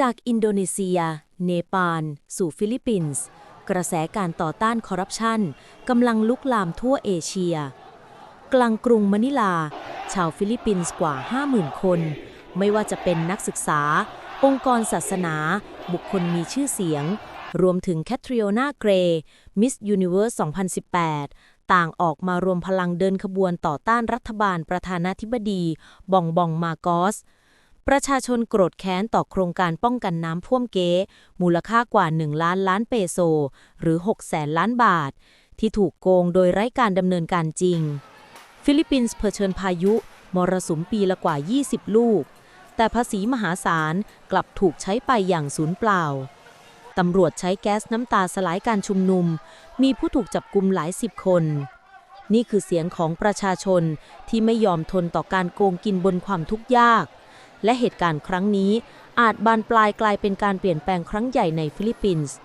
จากอินโดนีเซีย เนปาล สู่ฟิลิปปินส์ กระแสการต่อต้านคอร์รัปชันกำลังลุกลามทั่วเอเชีย กลางกรุงมะนิลา ชาวฟิลิปปินส์กว่า 50,000 คน ไม่ว่าจะเป็นนักศึกษา องค์กรศาสนา บุคคลมีชื่อเสียง รวมถึงแคทริโอนาเกรย์มิสยูนิเวอร์ส 2018ต่างออกมารวมพลังเดินขบวนต่อต้านรัฐบาลประธานาธิบดี บองบองมาโกส ประชาชนโกรธแค้นต่อโครงการป้องกันน้ำท่วมเก๊มูลค่ากว่า 1 ล้านล้านเปโซ หรือ 6 แสนล้านบาท ที่ถูกโกงโดยไร้การดำเนินการจริง ฟิลิปปินส์เผชิญพายุ มรสุมปีละกว่า 20 ลูก แต่ภาษีมหาศาลกลับถูกใช้ไปอย่างสูญเปล่าตำรวจใช้แก๊สน้ำตาสลายการชุมนุม มีผู้ถูกจับกุมหลายสิบคน นี่คือเสียงของประชาชนที่ไม่ยอมทนต่อการโกงกินบนความทุกข์ยาก และเหตุการณ์ครั้งนี้อาจบานปลายกลายเป็นการเปลี่ยนแปลงครั้งใหญ่ในฟิลิปปินส์